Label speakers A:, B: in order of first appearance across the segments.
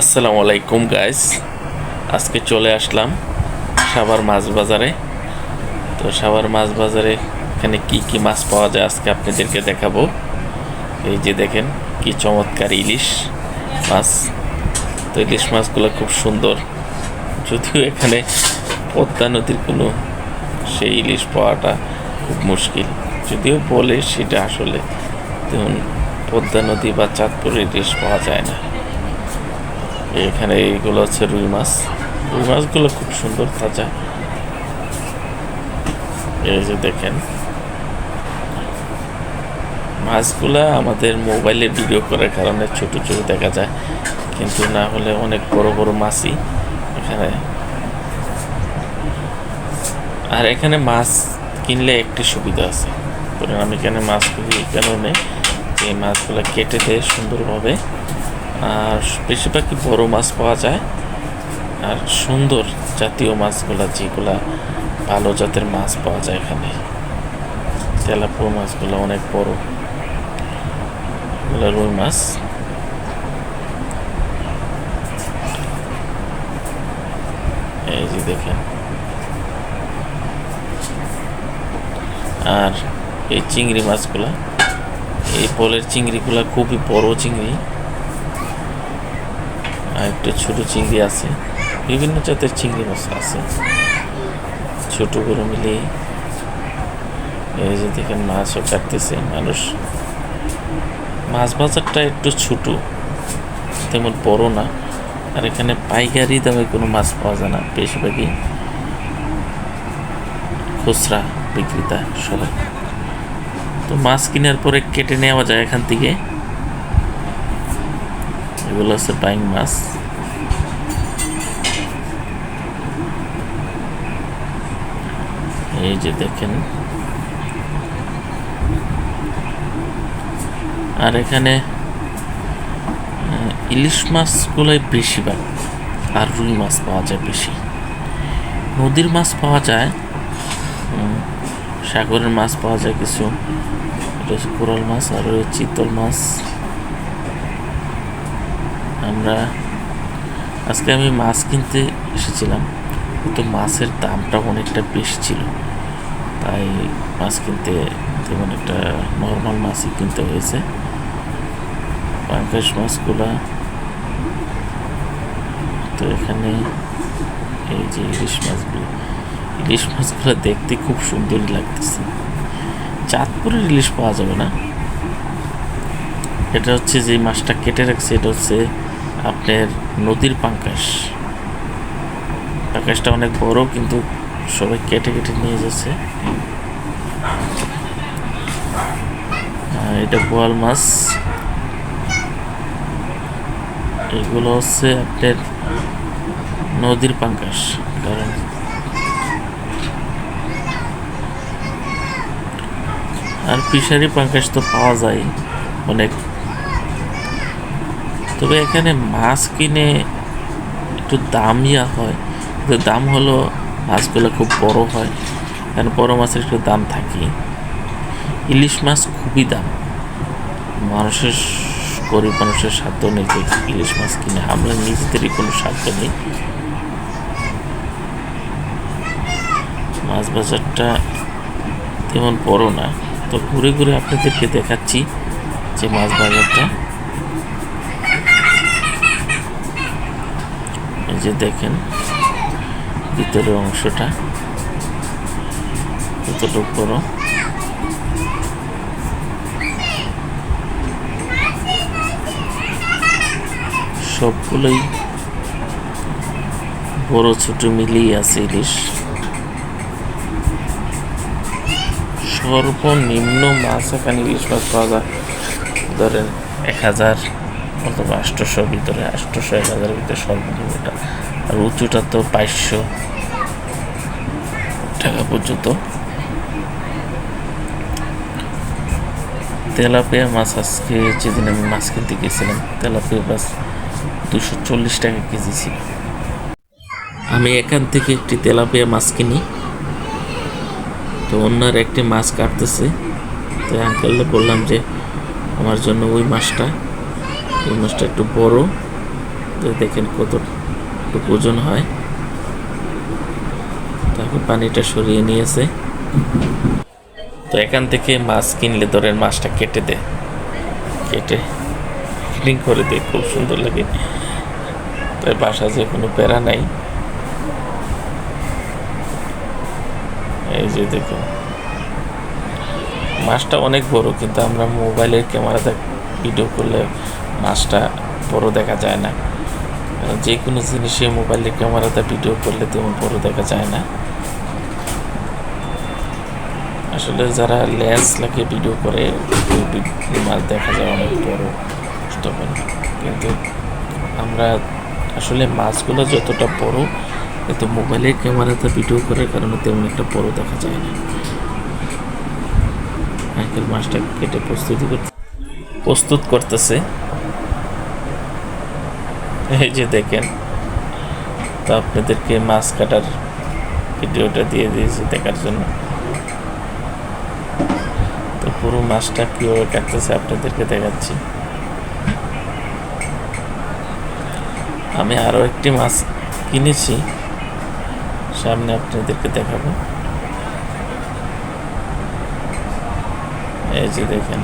A: আসসালামু আলাইকুম গাইস আজকে চলে আসলাম সাভার মাছ বাজারে। তো সাভার মাছ বাজারে এখানে কি কি মাছ পাওয়া যায় আজকে আপনাদেরকে দেখাবো। এই যে দেখেন, কি চমৎকার ইলিশ মাছ। তো ইলিশ মাছগুলো খুব সুন্দর। যদিও এখানে পদ্মা নদীর কোনো সেই ইলিশ পাওয়াটা খুব মুশকিল। যদিও বলে সেটা আসলে দেখুন পদ্মা নদী বা চাঁদপুরের ইলিশ পাওয়া যায় না। এখানে এইগুলো হচ্ছে রুই মাছ। রুই মাছগুলো খুব সুন্দর তাজা এই যে দেখেন। মাছগুলা আমাদের মোবাইলে ভিডিও করার কারণে ছোট ছোট দেখা যায়। কিন্তু না হলে অনেক বড় বড় মাছই এখানে। আর এখানে মাছ কিনলে একটি সুবিধা আছে। আমি এখানে মাছ কিনি এই কারণে এই মাছগুলো কেটে দেয় সুন্দরভাবে। বেশিরভাগই বড় মাছ পাওয়া যায়। আর সুন্দর জাতীয় মাছগুলা, যেগুলা ভালো জাতের মাছ পাওয়া যায় এখানে। তেলাপুয়া মাছগুলো অনেক বড়। এগুলো রুই মাছ। এই যে দেখেন। আর এই চিংড়ি মাছগুলা, এই পলের চিংড়িগুলা খুবই বড় চিংড়ি। আর একটা ছোট চিংড়ি আছে। বিভিন্ন জাতের চিংড়ি মাছ আছে। ছোট বড় মিলিয়ে এই যে দেখেন মাছও কাটতেছে। মানুষ মাছ বাজারটা একটু ছোট, তেমন বড় না। আর এখানে পাইকারি দামে কোনো মাছ পাওয়া যায় না। বেশিরভাগই খুচরা বিক্রেতা সবাই। তো মাছ কেনার পরে কেটে নেওয়া যায় এখান থেকে। এগুলো হচ্ছে বাইং মাছ এই যে দেখেন। আর এখানে ইলিশ মাছগুলোই বেশিরভাগ, আর রুই মাছ পাওয়া যায় বেশি। নদীর মাছ পাওয়া যায় সাগরের মাছ পাওয়া যায় কিছু। এটা হচ্ছে কোরাল মাছ, আর চিতল মাছ। আমরা, আজকে আমি মাছ কিনতে এসেছিলাম, কিন্তু মাছের দামটা অনেকটা বেশি ছিল। তাই মাছ কিনতে তেমন একটা নর্মাল মাছই কিনতে হয়েছে। পাঙ্কাশ মাছগুলা, তো এখানে এই যে ইলিশ মাছগুলো ইলিশ মাছগুলো দেখতে খুব সুন্দরই লাগতেছে। চাঁদপুরের ইলিশ পাওয়া যাবে না। এটা হচ্ছে যে মাছটা কেটে রাখছে, এটা হচ্ছে আপনার নদীর পাঙ্কাশ। পাঙ্কাশটা অনেক বড়, কিন্তু সবাই কেটে কেটে নিয়ে যাচ্ছে। এটা বোয়াল মাছ। এগুলো হচ্ছে আপনার নদীর পাঙ্কাশ, কারণ আর ফিশারি পাঙ্কাশ তো পাওয়া যায় অনেক। তবে এখানে মাছ কিনে একটু দামিয়া হয়। কিন্তু দাম হলো মাছগুলো খুব বড় হয়। কারণ বড় মাছের একটু দাম থাকে ইলিশ মাছ খুবই দাম। মানুষের গরিব মানুষের সাধ্য নেই যে ইলিশ মাছ কিনে। আমরা নিজেদেরই কোনো সাধ্য নেই। মাছ বাজারটা তেমন বড় না। তো ঘুরে ঘুরে আপনাদেরকে দেখাচ্ছি যে মাছ বাজারটা এই যে দেখেন ভিতরের অংশটা কতটুকু বড়। সবগুলোই বড় ছোট মিলিয়ে আছে ইলিশ। সর্বনিম্ন মাছ এখানে ইলিশ মাছ পাওয়া যায় ধরেন এক হাজার অথবা আটশোশোর ভিতরে আটশোশো এক হাজার ভিতরে সর্বনিম্নটা আর উঁচুটা তো পাঁচশো টাকা পর্যন্ত। তেলাপিয়া মাছ আজকে যেদিন আমি মাছ কিনতে গেছিলাম, তেলাপিয়া মাছ দুশো চল্লিশ টাকা কেজি ছিল। আমি এখান থেকে একটি তেলাপিয়া মাছ কিনি। তো অন্যার একটি মাছ কাটতেছে। তো আঙ্কেলকে বললাম যে, আমার জন্য ওই মাছটা ওই মাছটা একটু বড়। তো দেখেন কতটুকু ওজন হয়। তারপর পানিটা সরিয়ে নিয়েছে। তো এখান থেকে মাছ কিনলে ধরেন মাছটা কেটে দেয়। কেটে ক্লিন করে দেয়, খুব সুন্দর লাগে। তাই বাসা যে কোনো প্যারা নাই। এই যে দেখো মাছটা অনেক বড়, কিন্তু আমরা মোবাইলের ক্যামেরাতে ভিডিও করলে মাছটা বড় দেখা যায় না। যে কোনো জিনিসে মোবাইলের ক্যামেরাতে ভিডিও করলে তেমন বড় দেখা যায় না। আসলে যারা লেন্স লাগিয়ে ভিডিও করে মাছ দেখা যায় অনেক বড় তখন কিন্তু আমরা আসলে মাছগুলো যতটা বড় কিন্তু মোবাইলের ক্যামেরাতে ভিডিও করার কারণে তেমন একটা বড় দেখা যায় না। মাছটা কেটে প্রস্তুতি করতে প্রস্তুত করতেছে। এই যে দেখেন, তো আপনাদেরকে মাছ কাটার ভিডিওটা দিয়ে দিয়েছি দেখার জন্য। তো পুরো মাছটা কীভাবে কাটতেছে আপনাদেরকে দেখাচ্ছি। আমি আরও একটি মাছ কিনেছি, সামনে আপনাদেরকে দেখাবো। এই যে দেখেন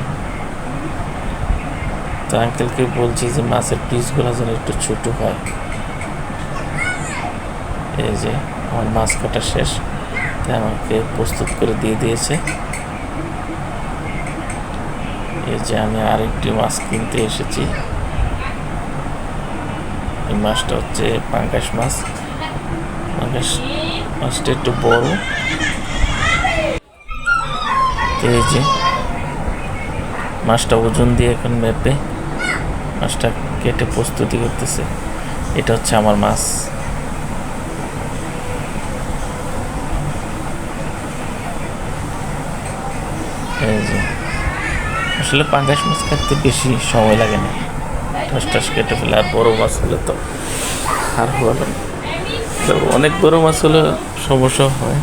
A: তো আঙ্কেলকে বলছি যে মাছের পিসগুলো যেন একটু ছোট হয়। এই যে, আমার মাছ কাটা শেষ। তাই আমাকে প্রস্তুত করে দিয়ে দিয়েছে। এই যে আমি আরেকটি মাছ কিনতে এসেছি। এই মাছটা হচ্ছে পাঙ্কাশ মাছ। পাঙ্কাশ মাছটা একটু বড়। এই যে, মাছটা ওজন দিয়ে এখন মেপে মাছটা কেটে প্রস্তুতি করতেছে। এটা হচ্ছে আমার মাছ। আসলে পাঙ্গাস মাছ কাটতে বেশি সময় লাগে না। টাস টাস কেটে ফেলে, আর বড় মাছ হলে তো আর হলো তো অনেক বড় মাছ হলে সমস্যা হয়।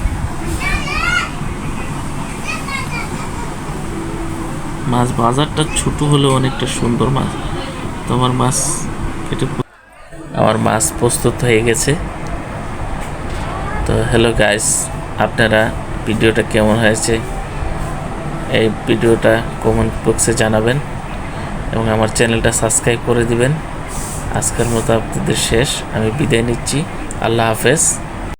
A: মাছ বাজারটা ছোট হলেও অনেকটা সুন্দর মাছ। তো আমার মাছ কেটে আমার মাছ প্রস্তুত হয়ে গেছে। তো হ্যালো গাইস আপনারা ভিডিওটা কেমন হয়েছে? এই ভিডিওটা কমেন্ট বক্সে জানাবেন এবং আমার চ্যানেলটা সাবস্ক্রাইব করে দিবেন। আজকের মতো আপনাদের শেষ। আমি বিদায় নিচ্ছি। আল্লাহ হাফেজ।